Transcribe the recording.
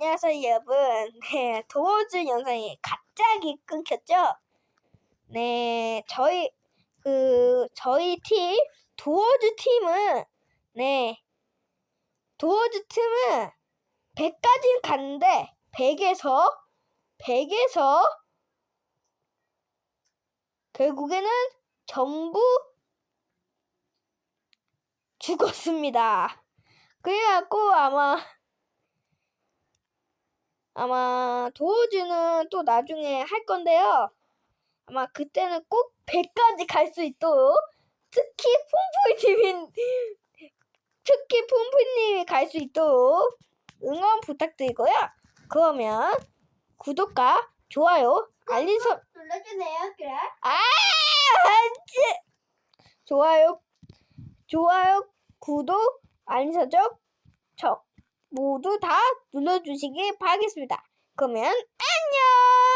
안녕하세요 여러분. 네, 도어즈 영상이 갑자기 끊겼죠? 네, 저희 그 저희 팀 도어즈 팀은 네 도어즈 팀은 100까지는 갔는데 100에서 100에서 결국에는 전부 죽었습니다. 그래갖고 아마 아마 도어즈는 또 나중에 할 건데요. 아마 그때는 꼭 100까지 갈 수 있도록 특히 폼포이님인 특히 폼포이님이 갈 수 있도록 응원 부탁드리고요. 그러면 구독과 좋아요, 알림 설 눌러주세요. 그래. 아, 안지 좋아요, 좋아요, 구독, 알림 설정, 저 모두 다 눌러주시기 바라겠습니다. 그러면